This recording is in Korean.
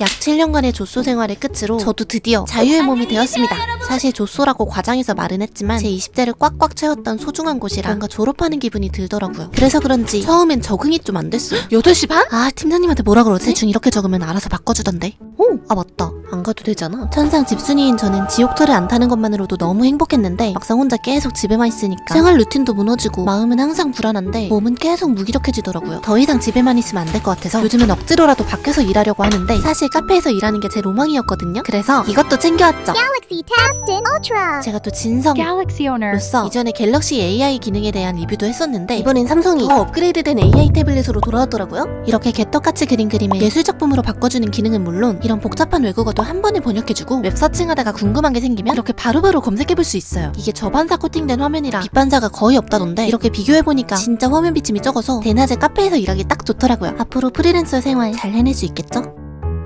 약 7년간의 조소 생활의 끝으로 저도 드디어 자유의 몸이 되었습니다. 사실 조소라고 과장해서 말은 했지만 제 20대를 꽉꽉 채웠던 소중한 곳이라 뭔가 졸업하는 기분이 들더라고요. 그래서 그런지 처음엔 적응이 좀 안 됐어요. 8시 반? 아 팀장님한테 뭐라 그러지? 대충 이렇게 적으면 알아서 바꿔주던데. 오! 아 맞다. 안 가도 되잖아. 천상 집순이인 저는 지옥철을 안 타는 것만으로도 너무 행복했는데 막상 혼자 계속 집에만 있으니까 생활 루틴도 무너지고 마음은 항상 불안한데 몸은 계속 무기력해지더라고요. 더 이상 집에만 있으면 안 될 것 같아서 요즘은 억지로라도 밖에서 일하려고 하는데 사실 카페에서 일하는 게 제 로망이었거든요. 그래서 이것도 챙겨왔죠. Galaxy Tabstin Ultra. 제가 또 진성 Galaxy owner. 로서 이전에 갤럭시 AI 기능에 대한 리뷰도 했었는데 이번엔 삼성이 더 업그레이드된 AI 태블릿으로 돌아왔더라고요. 이렇게 개떡같이 그린 그림을 예술 작품으로 바꿔주는 기능은 물론 이런 복잡한 외국어도 한 번에 번역해주고 웹 서칭하다가 궁금한 게 생기면 이렇게 바로바로 검색해볼 수 있어요. 이게 저반사 코팅된 화면이라 빛 반사가 거의 없다던데 이렇게 비교해보니까 진짜 화면 비침이 적어서 대낮에 카페에서 일하기 딱 좋더라고요. 앞으로 프리랜서 생활 잘 해낼 수 있겠죠?